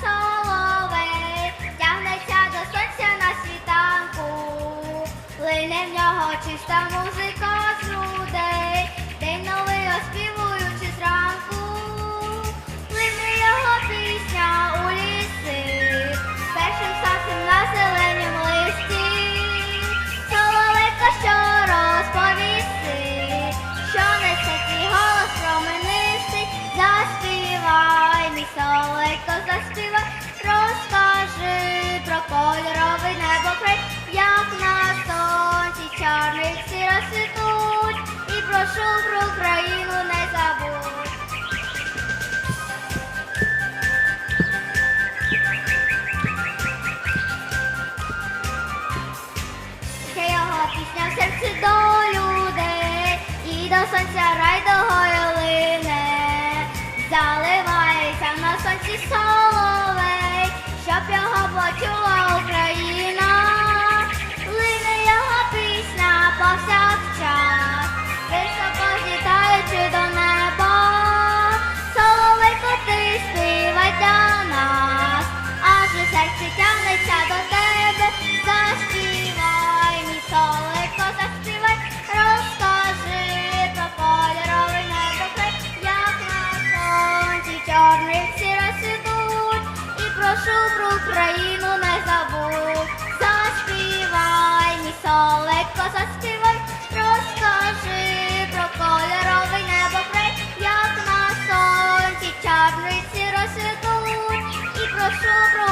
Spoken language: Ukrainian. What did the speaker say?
соловей, тягнеться до сонця на світанку, плине в нього чиста нашел кровь. нашу про Україну не забув. Заспівай, мій солодко заспівай, розкажи про кольоровий небо небокрай, як на сонці чарниці розсвітуть. І прошу про